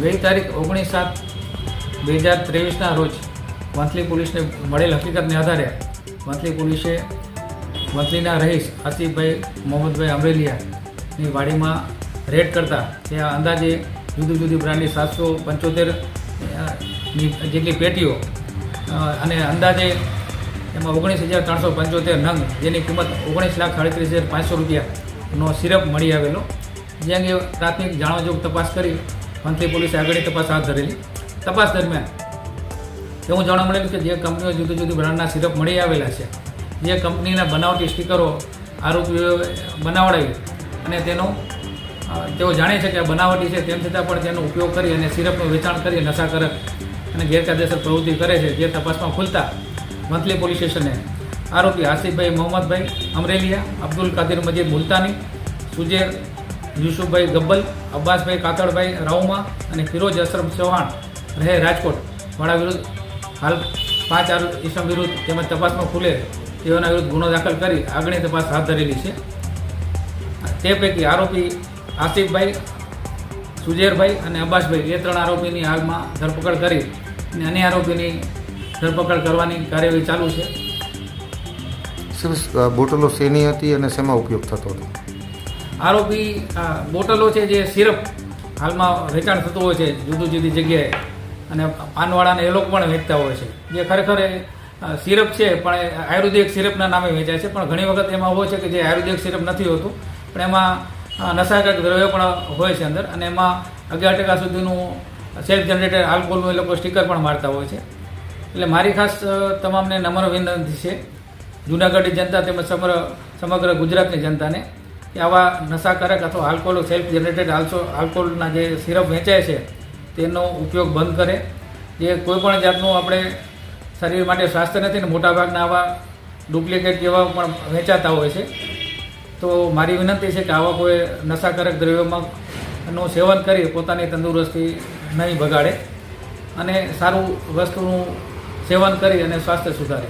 ગઈ તારીખ ઓગણીસ સાત બે હજાર ત્રેવીસના રોજ વંથલી પોલીસને મળેલ હકીકતને આધારે વંથલી પોલીસે વંથલીના રહીશ આસિફભાઈ મોહમ્મદભાઈ અમરેલિયાની વાડીમાં રેડ કરતા ત્યાં અંદાજે જુદી જુદી બ્રાન્ડની સાતસો પંચોતેર જેટલી પેટીઓ અને અંદાજે એમાં ઓગણીસ હજાર ત્રણસો પંચોતેર નંગ, જેની કિંમત ઓગણીસ લાખ સાડત્રીસ હજાર પાંચસો રૂપિયાનો સિરપ મળી આવેલો. જે અંગે પ્રાથમિક જાણવાજોગ તપાસ કરી મંથલી પોલીસે આગળની તપાસ હાથ ધરેલી. તપાસ દરમિયાન એવું જાણવા મળેલું કે જે કંપનીઓ જુદી જુદી બ્રાન્ડના સિરપ મળી આવેલા છે, જે કંપનીના બનાવટી સ્ટીકરો આરોપીઓ બનાવડાવી અને તેનો તેઓ જાણે છે કે આ બનાવટી છે, તેમ છતાં પણ તેનો ઉપયોગ કરી અને સિરપનું વેચાણ કરી નશાકારક અને ગેરકાયદેસર પ્રવૃત્તિ કરે છે, જે તપાસમાં ખુલતા મંથલી પોલીસ સ્ટેશને આરોપી આસિફભાઈ મોહમ્મદભાઈ અમરેલિયા, અબ્દુલ કાદિર મજીદ મુલતાની, સુજેર યુસુફભાઈ ગબ્બલ, અબ્બાસભાઈ કાતડભાઈ રાઉમા અને ફિરોજ અશરફ ચૌહાણ રહે રાજકોટ. વાળા વિરુદ્ધ હાલ પાંચ આરો ઈસમ વિરુદ્ધ તેમજ તપાસમાં ખુલે તેઓના વિરુદ્ધ ગુનો દાખલ કરી આગળની તપાસ હાથ ધરેલી છે. તે પૈકી આરોપી આસિફભાઈ, સુજેરભાઈ અને અબ્બાસભાઈ, એ ત્રણ આરોપીની હાલમાં ધરપકડ કરી અને અન્ય આરોપીની ધરપકડ કરવાની કાર્યવાહી ચાલુ છે. બોટલો શેની હતી અને શેમાં ઉપયોગ થતો હતો? આરોપી આ, બોટલો છે જે સિરપ હાલમાં વેચાણ થતું હોય છે જુદી જુદી જગ્યાએ. અને પાનવાળાને એ લોકો પણ વેચતા હોય છે. જે ખરેખર એ સિરપ છે, પણ આયુર્વેદિક સિરપના નામે વેચાય છે. પણ ઘણી વખત એમાં હોય છે કે જે આયુર્વેદિક સિરપ નથી હોતું, પણ એમાં નશાકારક દ્રવ્યો પણ હોય છે અંદર. અને એમાં અગિયાર ટકા સુધીનું સેલ્ફ જનરેટેડ આલ્કોહોલનું એ લોકો સ્ટીકર પણ મારતા હોય છે. એટલે મારી ખાસ તમામને નમ્ર વિનંતી છે. જૂનાગઢની જનતા તેમજ સમગ્ર સમગ્ર ગુજરાતની જનતાને. કે આવા નશાકારક અથવા આલ્કોહોલ સેલ્ફ જનરેટેડ આલ્સો આલ્કોહોલના જે સિરપ વેચાય છે, તેનો ઉપયોગ બંધ કરે. જે કોઈપણ જાતનું આપણે શરીર માટે સ્વાસ્થ્ય નથી ને મોટાભાગના આવા ડુપ્લિકેટ જેવા પણ વેચાતા હોય છે. તો મારી વિનંતી છે કે આવા કોઈ નશાકારક દ્રવ્યોમાં નું સેવન કરી પોતાની તંદુરસ્તી નહીં બગાડે અને સારું વસ્તુનું સેવન કરી અને સ્વાસ્થ્ય સુધારે.